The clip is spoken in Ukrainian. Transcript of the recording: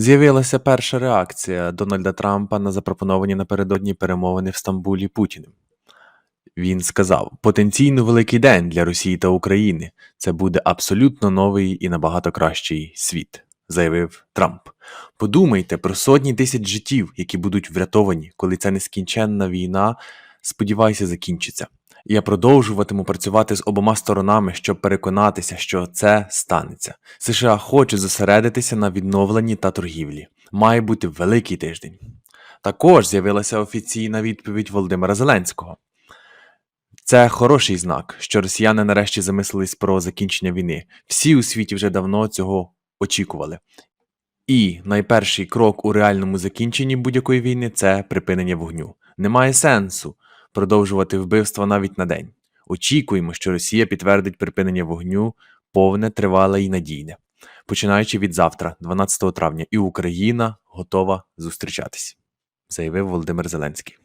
З'явилася перша реакція Дональда Трампа на запропоновані напередодні перемовини в Стамбулі Путіним. Він сказав: потенційно великий день для Росії та України. Це буде абсолютно новий і набагато кращий світ, заявив Трамп. Подумайте про сотні тисяч життів, які будуть врятовані, коли ця нескінченна війна, сподіваюся, закінчиться. Я продовжуватиму працювати з обома сторонами, щоб переконатися, що це станеться. США хочуть зосередитися на відновленні та торгівлі. Має бути великий тиждень. Також з'явилася офіційна відповідь Володимира Зеленського. Це хороший знак, що росіяни нарешті замислились про закінчення війни. Всі у світі вже давно цього очікували. І найперший крок у реальному закінченні будь-якої війни це припинення вогню. Немає сенсу продовжувати вбивства навіть на день. Очікуємо, що Росія підтвердить припинення вогню повне, тривале і надійне, починаючи від завтра, 12 травня, і Україна готова зустрічатись, заявив Володимир Зеленський.